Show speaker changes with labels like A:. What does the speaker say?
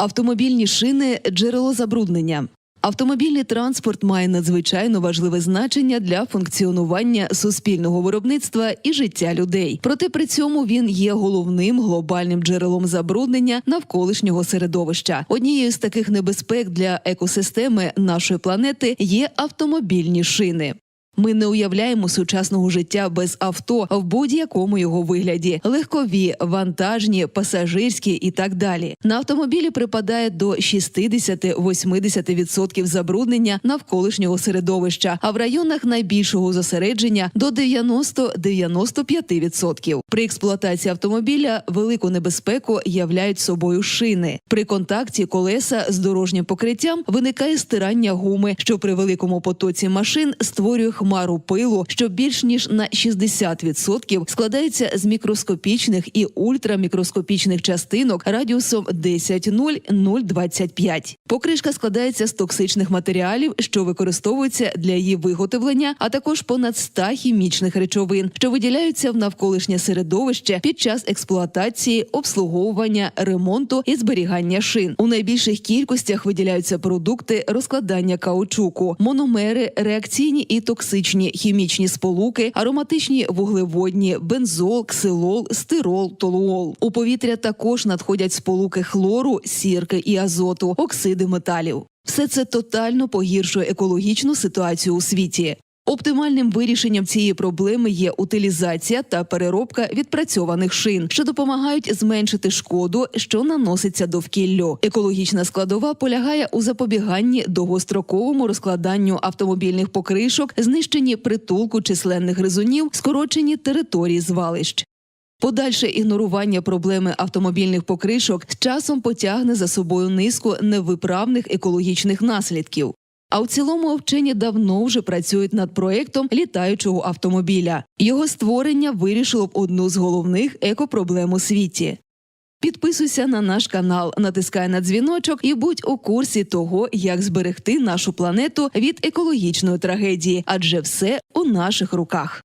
A: Автомобільні шини джерело забруднення. Автомобільний транспорт має надзвичайно важливе значення для функціонування суспільного виробництва і життя людей. Проте при цьому він є головним глобальним джерелом забруднення навколишнього середовища. Однією з таких небезпек для екосистеми нашої планети є автомобільні шини. Ми не уявляємо сучасного життя без авто в будь-якому його вигляді: легкові, вантажні, пасажирські і так далі. На автомобілі припадає до 60-80% забруднення навколишнього середовища, а в районах найбільшого зосередження до 90-95%. При експлуатації автомобіля велику небезпеку являють собою шини. При контакті колеса з дорожнім покриттям виникає стирання гуми, що при великому потоці машин створює хмару пилу, що більш ніж на 60% складається з мікроскопічних і ультрамікроскопічних частинок радіусом 10-0-025. Покришка складається з токсичних матеріалів, що використовуються для її виготовлення, а також понад 100 хімічних речовин, що виділяються в навколишнє середовище під час експлуатації, обслуговування, ремонту і зберігання шин. У найбільших кількостях виділяються продукти розкладання каучуку, мономери, реакційні і токсичні хімічні сполуки, ароматичні вуглеводні, бензол, ксилол, стирол, толуол. У повітря також надходять сполуки хлору, сірки і азоту, оксиди металів. Все це тотально погіршує екологічну ситуацію у світі. Оптимальним вирішенням цієї проблеми є утилізація та переробка відпрацьованих шин, що допомагають зменшити шкоду, що наноситься довкіллю. Екологічна складова полягає у запобіганні довгостроковому розкладанню автомобільних покришок, знищенні притулку численних гризунів, скороченні території звалищ. Подальше ігнорування проблеми автомобільних покришок з часом потягне за собою низку невиправних екологічних наслідків. А в цілому вчені давно вже працюють над проектом літаючого автомобіля. Його створення вирішило б одну з головних екопроблем у світі. Підписуйся на наш канал, натискай на дзвіночок і будь у курсі того, як зберегти нашу планету від екологічної трагедії, адже все у наших руках.